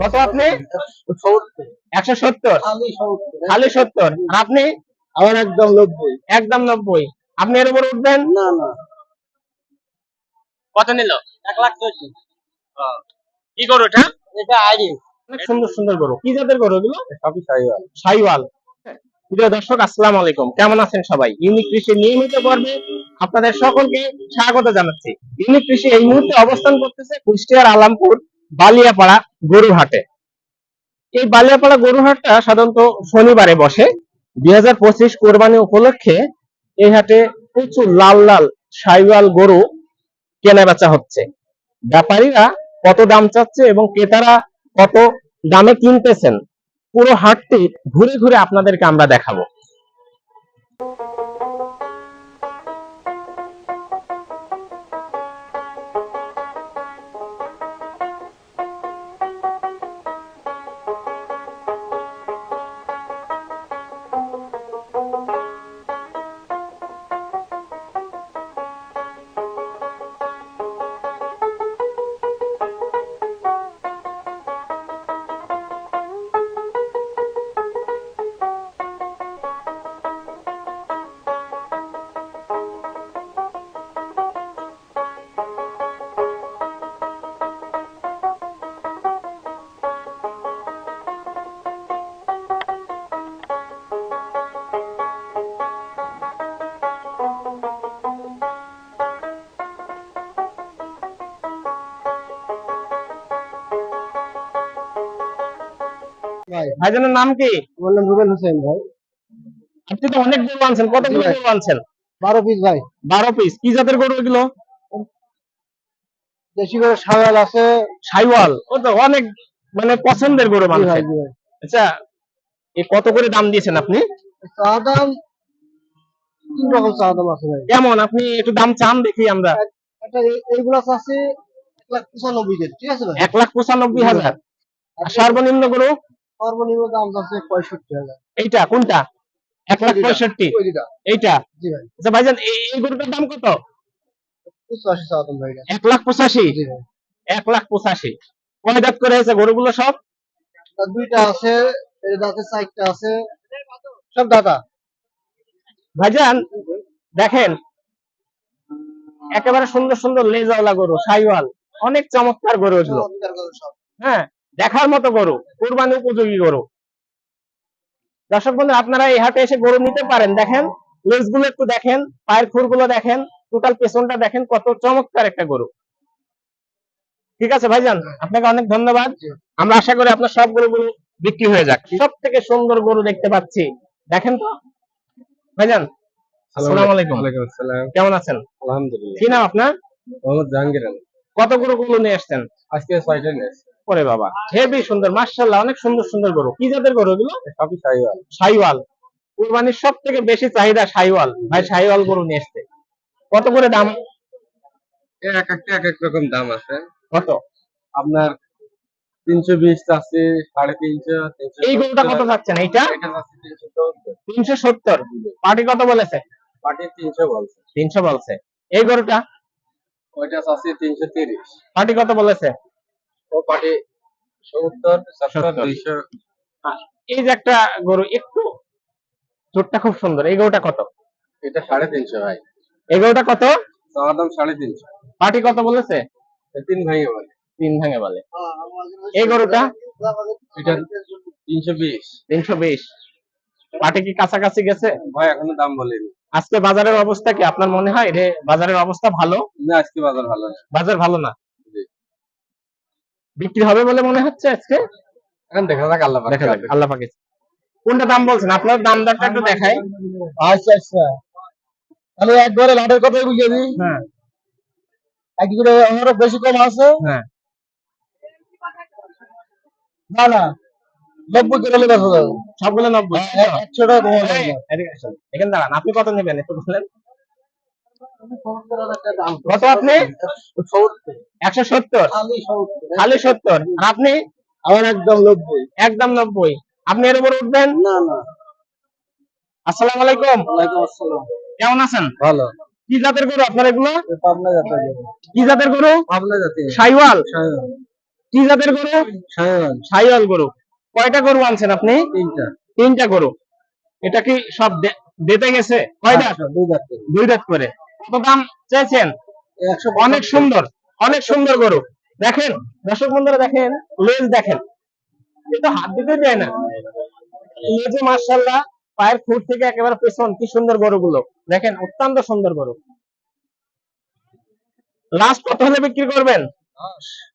কত আপনি? একশো সত্তর। খালি সত্তর। আর আপনি? আমার একদম নব্বই। একদম নব্বই। আপনি এর উপর উঠবেন? না না। কত নিল? এক লাখ চল্লিশ। কি গরু এটা? এটা আইডি অনেক সুন্দর সুন্দর গরু। কি জাতের গরু এগুলো? সবই সাইওয়াল। সাইওয়াল। প্রিয় দর্শক আসসালামু আলাইকুম। কেমন আছেন সবাই? ইউনিক কৃষি নিয়মিত পর্বে আপনাদের সকলকে স্বাগত জানাচ্ছি। ইউনিক কৃষি এই মুহূর্তে অবস্থান করতেছে কুষ্টিয়ার আলামপুর বালিয়াপাড়া গরুহাটে এই বালিয়াপাড়া গরুহাটটা সাধারণত শনিবারে বসে। দুই হাজার পঁচিশ কোরবানি উপলক্ষে এই হাটে প্রচুর লাল লাল সাইওয়াল গরু কেনা বেচা হচ্ছে। ব্যাপারীরা কত দাম চাচ্ছে এবং ক্রেতারা কত দামে কিনতেছেন, পুরো হাটটি ঘুরে ঘুরে আপনাদেরকে আমরা দেখাবো। ভাইজানের নাম কি? আমার নাম রুবেল হোসেন ভাই। আপনি তো অনেক গরু আনছেন। গরু আনছেন? বারো পিস ভাই। বারো পিস কি জাতের গরু এগুলো? দেশি করে সাওয়াল আছে। সাইওয়াল। ও তো অনেক মানে পছন্দের গরু মানুষের। আচ্ছা এ কত করে দাম দিয়েছেন আপনি? চা দাম তিন রকম চা দাম আছে ভাই। কেমন? আপনি একটু দাম চান দেখি আমরা। এইগুলো আছে এক লাখ পঁচানব্বই ঠিক আছে এক লাখ পঁচানব্বই হাজার। আর সর্বনিম্ন গরু? সর্বনিম্ন দাম আছে পঁয়ষট্টি হাজার। এইটা কোনটা? এক লাখ পঁয়ষট্টি? এইটা? জি ভাই। আচ্ছা ভাইজান এই গরুটার দাম কত? পঁচাশি ভাই এক লাখ পঁচাশি? এক লাখ পঁচাশি। কয় দাঁত করে হয়েছে গরুগুলো সব? দুইটা আছে দাঁতে চারটা আছে। সব দাদা ভাইজান দেখেন একেবারে সুন্দর সুন্দর লেজাওয়ালা গরু সাইওয়াল। অনেক চমৎকার গরু এগুলো। হ্যাঁ দেখার মতো গরু কুরবানি উপযোগী গরু। দর্শক বন্ধু আপনারা এই হাটে এসে গরু নিতে পারেন। দেখেন লেজগুলো একটু দেখেন পায়ের খুরগুলো দেখেন টোটাল পেছনটা দেখেন কত চমৎকার একটা গরু। ঠিক আছে ভাইজান? আপনাকে অনেক ধন্যবাদ। আমরা আশা করি আপনার সব গরুগুলো বিক্রি হয়ে যাক। সব থেকে সুন্দর গরু দেখতে পাচ্ছি। দেখেন তো? ভাইজান আসসালামু আলাইকুম। ওয়ালাইকুম আসসালাম। কেমন আছেন? আলহামদুলিল্লাহ। কি নাম আপনার? মোহাম্মদ জাহাঙ্গীর আলম। কত গরু গুলো নিয়ে আসছেন? আজকে ছয়টা নিয়েছে পরে বাবা হেবি সুন্দর মার্শাল্লাহ অনেক সুন্দর সুন্দর গরু। কি জাতের গরু এগুলো? সবই সাইওয়াল। সাইওয়াল। কুরবানির সব থেকে বেশি চাহিদা সাইওয়াল। ভাই সাইওয়াল গরু নিয়ে এসছে। কত করে দাম? এক একটা এক এক রকম দাম আছে। কত? আপনার তিনশো বিশ আছে সাড়ে তিনশো এই গরুটা কত যাচ্ছেন এইটা? এটা তিনশো সত্তর। পার্টি কত বলেছে? পাটি তিনশো বলছে। তিনশো বলছে। এই গরুটা? ওইটা আছে তিনশো তিরিশ। পার্টি কত বলেছে? এই যে একটা গরু একটু চোটটা খুব সুন্দর। এই গরুটা কত? এটা সাড়ে তিনশো ভাই। এই গরুটা কত? দাম সাড়ে তিনশো। পার্টি কত বলেছে? তিন ভাইয়ে বলে। তিন ভাঙে বলে। এই গরুটা? এটা তিনশো বিশ। তিনশো বিশ। কি কাছাকাছি গেছে? ভাই এখনও দাম বলেনি। আজকে বাজারের অবস্থা কি আপনার মনে হয়? রে বাজারের অবস্থা ভালো? না আজকে বাজার ভালো না। বাজার ভালো না। বিক্রি হবে বলে মনে হচ্ছে আজকে? এখন দেখা যাক আল্লাহ দেখা যাক আল্লাহ পাকে কোনটা দাম বলছেন? আপনার দাম দরটা একটু দেখাই। আচ্ছা আচ্ছা। তাহলে একবারে লাটের কথাই বুঝিয়ে দিই। হ্যাঁ। এক করে আমারও বেশি কম আছে। হ্যাঁ। না না। নব্বই করে হলে দেখা যাবে সবগুলো নব্বই। একশো টাকা। এখানে দাঁড়ান আপনি কত নেবেন একটু বললেন কত আপনি? একশো সত্তর। খালি সত্তর। আর আপনি? আমার একদম নব্বই। একদম নব্বই। আপনি এর উপর উঠবেন? না না। আসসালামু আলাইকুম। আসসালাম। কেমন আছেন? ভালো। কি জাতের গরু আপনার এগুলো? পাবনা কি জাতের গরু? পাবনা সাইওয়াল। কি জাতের গরু? সাইওয়াল। গরু। কয়টা গরু আনছেন আপনি? তিনটা। তিনটা গরু। এটা কি সব দিতে গেছে? কয়টা? দুই দাঁত দুই দাঁত করে। কত দাম চেয়েছেন অনেক সুন্দর অনেক সুন্দর গরু। দেখেন দর্শক বন্ধুরা দেখেন লেজ দেখেন। কিন্তু হাত দিতে দেয় না। লেজে মার্শাল্লাহ পায়ের ফুট থেকে একেবারে পেছন কি সুন্দর গরুগুলো। দেখেন অত্যন্ত সুন্দর গরু। লাস্ট কত হলে বিক্রি করবেন?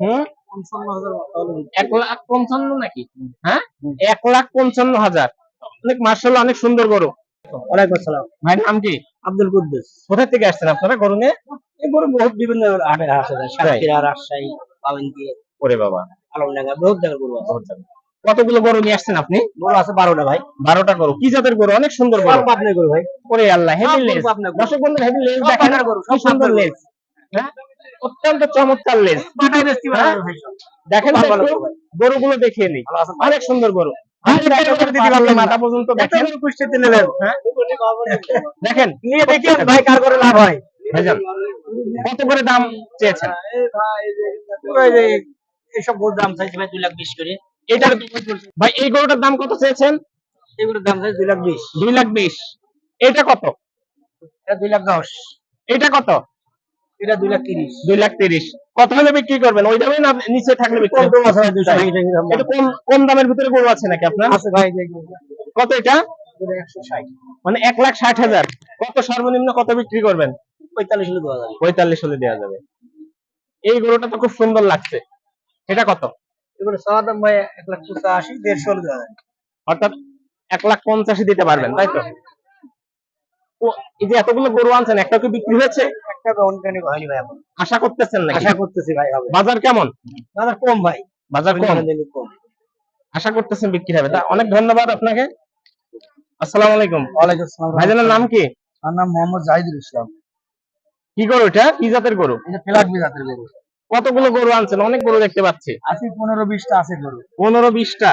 হুম। এক লাখ পঞ্চান্ন নাকি? হ্যাঁ? এক লাখ পঞ্চান্ন হাজার। অনেক মার্শাল্লাহ অনেক সুন্দর গরু। ওয়ালাইকুম আসসালাম। ভাই নাম কি? আব্দুল কুদ্দুস। কোথা থেকে আসছেন আপনারা গরু নিয়ে গরু বহুত বিভিন্ন হাটের হাট সাতক্ষীরা রাজশাহী পালঙ্কি ওরে বাবা। আলমডাঙ্গা বহুত জায়গার গরু আছে। কতগুলো গরু নিয়ে আসছেন আপনি? গরু আছে বারোটা ভাই। বারোটা গরু। কি জাতের গরু? অনেক সুন্দর গরু। আপনার গরু ভাই। ওরে আল্লাহ হেভি লেজ। গরু আপনার গরু। দর্শক বন্ধু হেভি লেজ দেখেন। গরু, কি সুন্দর লেজ। হ্যাঁ? অত্যন্ত চমৎকার লেজ। হ্যাঁ? দেখেন। গরুগুলো দেখিয়ে আছেন? অনেক সুন্দর গরু। মাথা পর্যন্ত দেখেন কুষ্টিতে নেবেন হ্যাঁ? দেখেন নিয়ে দেখি ভাই কার করে লাভ হয়। কত করে দাম চেয়েছেন? এই ভাই এই যে- ওই যে এইসব গরুর দাম চাইছে ভাই দুই লাখ বিশ করে। এটার ভাই এই গরুটার দাম কত চেয়েছেন? এগুলোর দাম চাইছে দুই লাখ বিশ। দুই লাখ বিশ। এটা কত? এটা দুই লাখ দশ। এটা কত? এটা দুই লাখ তিরিশ। দুই লাখ তিরিশ। কত হলে বিক্রি করবেন? ওই দামে না নিচে থাকলে বিক্রি কম কম আছে ভাই দুইশো তাই? এটা কম কম দামের ভিতরে গরু আছে নাকি আপনার? আছে ভাই কত এটা? এগুলো একশো ষাট। মানে এক লাখ ষাট হাজার। কত সর্বনিম্ন কত বিক্রি করবেন? পঁয়তাল্লিশ হলে দেওয়া যাবে। পঁয়তাল্লিশ হলে দেওয়া যাবে। এই গরুটা তো খুব সুন্দর লাগছে। এটা কত? এগুলো চাওয়া দাম ভাই এক লাখ পঁচাশি দেড়শো হলে দেওয়া যাবে। অর্থাৎ এক লাখ পঞ্চাশে দিতে পারবেন তাই তো? এই যে এতগুলো গরু আনছেন একটা কি বিক্রি হয়েছে? একটা হয়নি ভাই এখন। আশা করতেছেন নাকি? আশা করতেছি ভাই হবে। বাজার কেমন? দাদা কম ভাই। বাজার কম? কম। আশা করতেছেন বিক্রি হবে। তা অনেক ধন্যবাদ আপনাকে। আসসালামু আলাইকুম। ওয়ালাইকুম আসসালাম ভাইজানের নাম কি? আমার নাম মোহাম্মদ জাহিদুল ইসলাম। কি গরু এটা? কি জাতের গরু? এটা জাতের গরু। কতগুলো গরু আনছেন? অনেক গরু দেখতে পাচ্ছি। আছে পনেরো বিশটা আছে গরু। পনেরো বিশটা।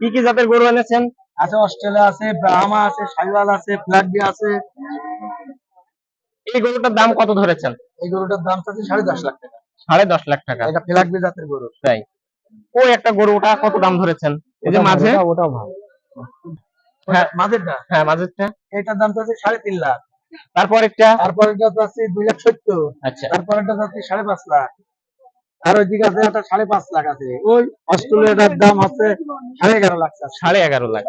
কি কি জাতের গরু এনেছেন? আছে অস্ট্রেলিয়া আছে ব্রাহ্মা আছে সাইওয়াল আছে ফ্ল্যাট আছে। এই গরুটার দাম কত ধরেছেন? এই গরুটার দাম চাচ্ছে সাড়ে দশ লাখ টাকা। সাড়ে দশ লাখ টাকা। এটা ফ্ল্যাট জাতের গরু। তাই। ওই একটা গরু ওটা কত দাম ধরেছেন? এই যে মাঝে? ওটাও ভালো। হ্যাঁ। মাঝেরটা? হ্যাঁ মাঝেরটা। এটার দাম চাচ্ছে সাড়ে তিন লাখ। তারপর একটা তারপর এটা চাচ্ছে দুই লাখ সত্তর। আচ্ছা। তারপর এটা চাচ্ছে সাড়ে পাঁচ লাখ। আর আছে একটা সাড়ে পাঁচ লাখ আছে। ওই অস্ট্রেলিয়াটার দাম আছে সাড়ে এগারো লাখ সাড়ে এগারো লাখ।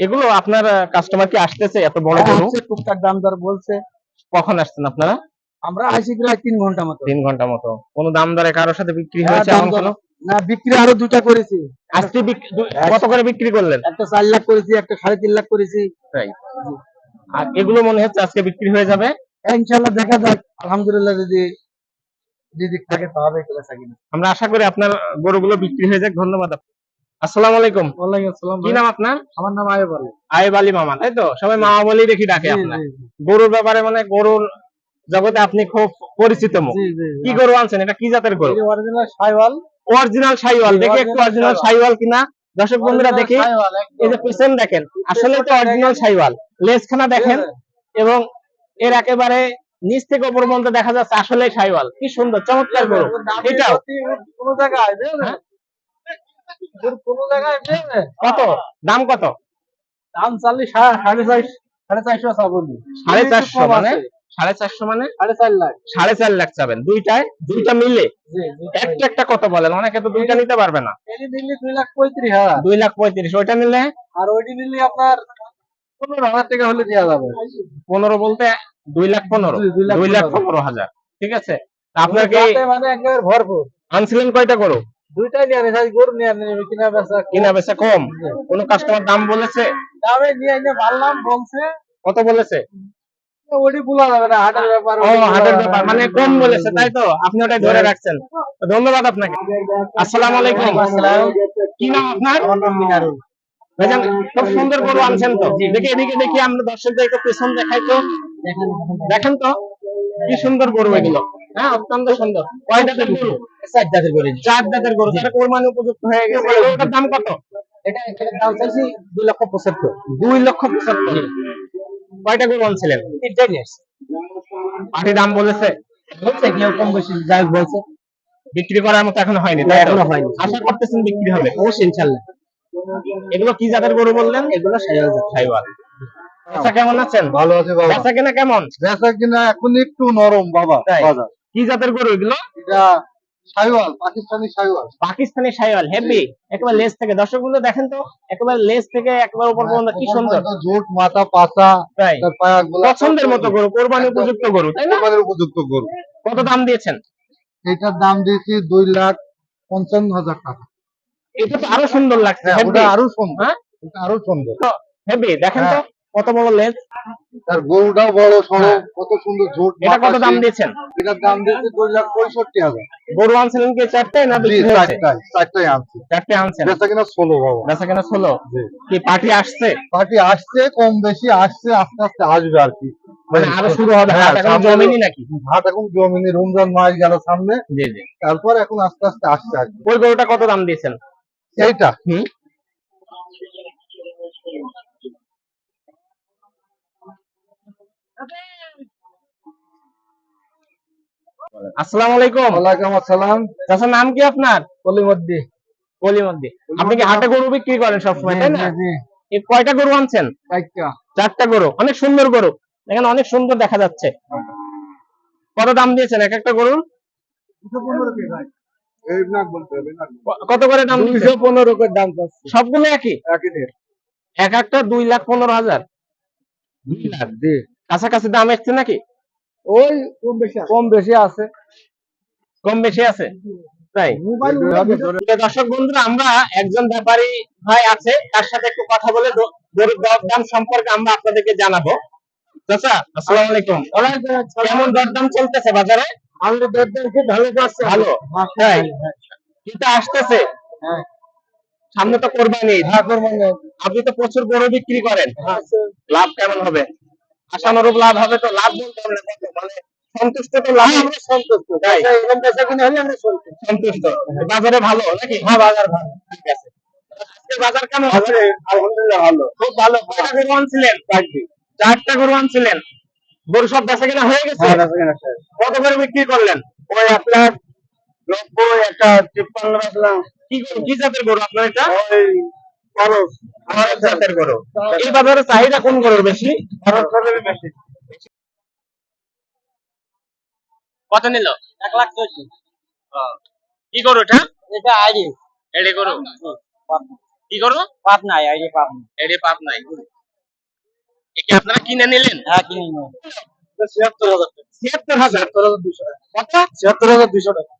এগুলো আপনার কাস্টমার কি আসতেছে এত বড় গরু? টুকটাক দাম দর বলছে। কখন আসছেন আপনারা? আমরা আসি প্রায় তিন ঘণ্টা মতো। তিন ঘণ্টা মতো। কোনো দাম দরে কারোর সাথে বিক্রি হয়েছে হ্যাঁ, এমন কোনো? না বিক্রি আরও দুটা করেছি। আজকে কত করে বিক্রি করলেন? একটা চার লাখ করেছি একটা সাড়ে তিন লাখ করেছি। তাই। আর এগুলো মনে হচ্ছে আজকে বিক্রি হয়ে যাবে? হ্যাঁ, ইনশাল্লাহ দেখা যাক। আলহামদুলিল্লাহ যদি যদি থাকে তাহলে চলে থাকি না আমরা আশা করি আপনার গরুগুলো বিক্রি হয়ে যাক। ধন্যবাদ। আসসালামু আলাইকুম। ওয়ালাইকুম আসসালাম কি নাম আপনার? আমার নাম আয়ব আলী। আয়েব আলী মামা তাই তো? সবাই মামা বলেই দেখি ডাকে আপনার গরুর ব্যাপারে মানে গরুর জগতে আপনি খুব পরিচিত মুখ। কি গরু আনছেন? এটা কি জাতের গরু? অরিজিনাল সাইওয়াল। দেখি একটু অরিজিনাল সাইওয়াল। কিনা। দর্শক বন্ধুরা দেখি। এই যে পেছন দেখেন আসলে তো অরিজিনাল সাইওয়াল। লেজখানা দেখেন এবং এর একেবারে নিচ থেকে উপর পর্যন্ত দেখা যাচ্ছে আসলে সাইওয়াল। কি সুন্দর চমৎকার গরু। এটাও। কোন জায়গায়? হ্যাঁ? কোন জায়গায় কত? দাম কত? দাম চাল্লিশ সাড়ে চারশো সাড়ে চারশো সাড়ে চারশো মানে? সাড়ে চারশো মানে? সাড়ে চার লাখ। সাড়ে চার লাখ চাবেন। দুইটায়? দুইটা মিলে? একটা একটা কত বলেন? অনেকে তো দুইটা নিতে পারবে না। দুই লাখ পঁয়ত্রিশ হাজার। দুই লাখ পঁয়ত্রিশ ওইটা নিলে? আর ওইটি নিলে আপনার পনেরো হাজার টাকা হলে দেওয়া যাবে। পনেরো বলতে দুই লাখ পনেরো। দুই- লাখ পনেরো। হাজার। ঠিক আছে? তা আপনার মানে একেবারে ভরপুর। আনছিলেন কয়টা গরু? দুইটাই নিয়ে আনি গরু নিয়ে আনি কিনা বেচা কিনা বেচা কম। কোন কাস্টমার দাম বলেছে? দামে নিয়ে এনে ভাবলাম বলছে। কত বলেছে? ওটি বলা যাবে না হাটের ব্যাপার ও হাটের ব্যাপার মানে কম বলেছে তাই তো? আপনি ওটাই ধরে রাখছেন। ধন্যবাদ আপনাকে। আসসালামু আলাইকুম। আসসালাম। কি নাম আপনার? মিনারুল। ভাইজান খুব সুন্দর গরু আনছেন তো? দেখি এদিকে দেখি আমরা দর্শকদের একটু পেছন দেখাই তো। দেখেন তো কি সুন্দর গরু এগুলো। হ্যাঁ অত্যন্ত সুন্দর। কয় গরু? চার জাতের করে চার দাঁতের গরু তাহলে কোরবানি উপযুক্ত হয়ে গেছে। এটার দাম কত? এটা দাম চাইছি দুই লক্ষ পঁচাত্তর। দুই লক্ষ পঁচাত্তর। কয়টা গরু আনছিলেন? তিনটাই নিয়ে পাটি দাম বলেছে? বলছে কেউ কম বেশি যাই বলছে। বিক্রি করার মতো এখনও হয়নি তাই? এখনও হয়নি। আশা করতেছেন বিক্রি হবে? অবশ্যই ইনশাল্লাহ। এগুলো কি জাতের গরু বললেন? এগুলো সাইওয়াল। সাইওয়াল আচ্ছা কেমন আছেন? ভালো আছে বাবা। বেচা কেনা কেমন? বেচা কিনা এখন একটু নরম বাবা তাই? বাজার। কি জাতের গরু এগুলো? এটা সাইওয়াল পাকিস্তানি হেভি। একেবারে লেজ থেকে দর্শক বন্ধু দেখেন তো একেবারে লেজ থেকে একেবারে উপর পর্যন্ত কি সুন্দর। ঝোট মাথা পাতা তাই। তার পায়াগুলো পছন্দের মতো গরু কোরবানি উপযুক্ত গরু তাই না? উপযুক্ত গরু। কত দাম দিয়েছেন? এটার দাম দিয়েছি দুই লাখ পঞ্চান্ন হাজার টাকা। এটা তো আরও সুন্দর লাগছে হ্যাঁ, আরও সুন্দর। হ্যাঁ? আরও সুন্দর। হেভি দেখেন তো। কত বড় লেজ তার গরুটাও বড় সড়ো হ্যাঁ। কত সুন্দর ঝোট এটা কত দাম দিয়েছেন? এটার দাম দিয়েছি দুই লাখ পঁয়ষট্টি হাজার। গরু আনছিলেন কি চারটে না চারটায় চারটায় আনছি। চারটে আনছেন? বেচা কিনা ষোলো বাবা। বেচা কেনা ষোলো। কি পার্টি আসছে? পার্টি আসছে কম বেশি আসছে আস্তে আস্তে আসবে আর কি। মানে আরও শুরু হবে হ্যাঁ, হাট এখন জমেনি নাকি? হাট এখন জমিনে রমজান মাস গেল সামনে। জি জি। তারপর এখন আস্তে আস্তে আসছে আর কি। ওই গরুটা কত দাম দিয়েছেন? এইটা। আসসালামু আলাইকুম ওয়ালাইকুম আসসালাম। চাচার নাম কি আপনার? কলিমদ্দি কলিমদ্দি আপনি কি হাটে গরু বিক্রি করেন সবসময় তাই না? এই কয়টা গরু আনছেন? চারটা। চারটা গরু। অনেক সুন্দর গরু। এখানে অনেক সুন্দর দেখা যাচ্ছে। কত দাম দিয়েছেন এক একটা গরুর? কত করে দাম দুইশো পনেরো করে দাম সবগুলো একই? এক একটা দুই লাখ পনেরো হাজার। দুই লাখ কাছাকাছি দাম এসছে নাকি? ওই কম বেশি কম বেশি আছে। কম বেশি আছে? তাই? দর্শক বন্ধুরা আমরা একজন ব্যাপারী ভাই আছে তার সাথে একটু কথা বলে গরুর দরদাম সম্পর্কে আমরা আপনাদেরকে জানাব। চাচা আসসালামু আলাইকুম। কেমন দরদাম চলতেছে বাজারে? আমাদের দরদাম খুব ভালো পাচ্ছে ভালো? তাই? কিন্তু আসতেছে? হ্যাঁ। সামনে তো কোরবানি। হ্যাঁ কোরবানি। আপনি তো প্রচুর গরু বিক্রি করেন। লাভ কেমন হবে? আশানুরূপ লাভ হবে তো লাভ বলতে আমরা মানে সন্তুষ্ট তো লাভ আমরা সন্তুষ্ট তাই? এরকম বেচা কিনে হলে আমরা সন্তুষ্ট। সন্তুষ্ট। বাজারে ভালো নাকি? হ্যাঁ বাজার ভালো। ঠিক আছে। আজকে বাজার কেমন? আছে আলহামদুলিল্লাহ ভালো। খুব ভালো। কয়টা গরু আনছিলেন? চারটা। গরু আনছিলেন। গরু সব বেচা কেনা হয়ে গেছে? হ্যাঁ। কত করে বিক্রি করলেন? ওই আপনার নব্বই একটা তিপ্পান্ন রাখলাম কি কি জাতের গরু আপনার এটা? ওই জাতের গরু। এই বাজারে চাহিদা কোন গরুর বেশি? বেশি। কত নিল? এক লাখ কি গরু এটা? এটা আইডি। এড়ে গরু? কি গরু? পাপ নাই আইডি পাপ নাই এড়ে পাপ নাই একে আপনারা কিনে নিলেন? হ্যাঁ কিনে নিও ছিয়াত্তর হাজার টাকা। ছিয়াত্তর হাজার? ছিয়াত্তর হাজার দুশো টাকা কত? ছিয়াত্তর হাজার দুশো টাকা।